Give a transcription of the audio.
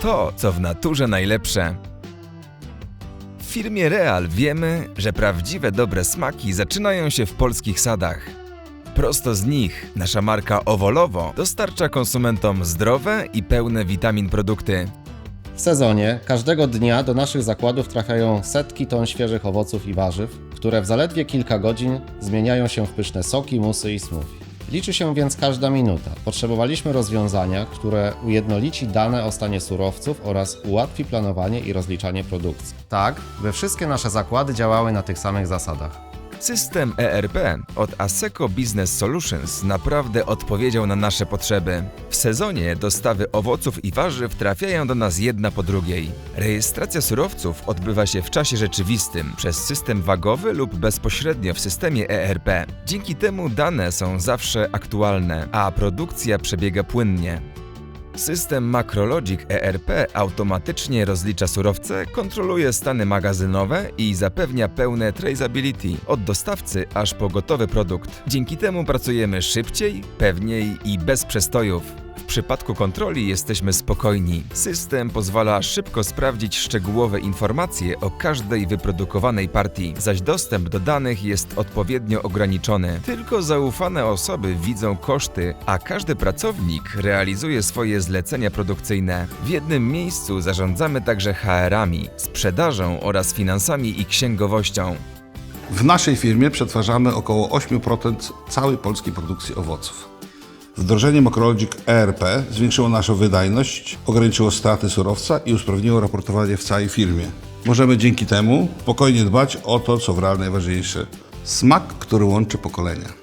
to, co w naturze najlepsze. W firmie Real wiemy, że prawdziwe dobre smaki zaczynają się w polskich sadach. Prosto z nich nasza marka Owolowo dostarcza konsumentom zdrowe i pełne witamin produkty. W sezonie każdego dnia do naszych zakładów trafiają setki ton świeżych owoców i warzyw, które w zaledwie kilka godzin zmieniają się w pyszne soki, musy i smoothie. Liczy się więc każda minuta. Potrzebowaliśmy rozwiązania, które ujednolici dane o stanie surowców oraz ułatwi planowanie i rozliczanie produkcji. Tak, by wszystkie nasze zakłady działały na tych samych zasadach. System ERP od Aseco Business Solutions naprawdę odpowiedział na nasze potrzeby. W sezonie dostawy owoców i warzyw trafiają do nas jedna po drugiej. Rejestracja surowców odbywa się w czasie rzeczywistym przez system wagowy lub bezpośrednio w systemie ERP. Dzięki temu dane są zawsze aktualne, a produkcja przebiega płynnie. System Macrologic ERP automatycznie rozlicza surowce, kontroluje stany magazynowe i zapewnia pełne traceability od dostawcy aż po gotowy produkt. Dzięki temu pracujemy szybciej, pewniej i bez przestojów. Przypadku kontroli jesteśmy spokojni. System pozwala szybko sprawdzić szczegółowe informacje o każdej wyprodukowanej partii, zaś dostęp do danych jest odpowiednio ograniczony. Tylko zaufane osoby widzą koszty, a każdy pracownik realizuje swoje zlecenia produkcyjne. W jednym miejscu zarządzamy także HR-ami, sprzedażą oraz finansami i księgowością. W naszej firmie przetwarzamy około 8% całej polskiej produkcji owoców. Wdrożenie Macrologic ERP zwiększyło naszą wydajność, ograniczyło straty surowca i usprawniło raportowanie w całej firmie. Możemy dzięki temu spokojnie dbać o to, co w realu najważniejsze. Smak, który łączy pokolenia.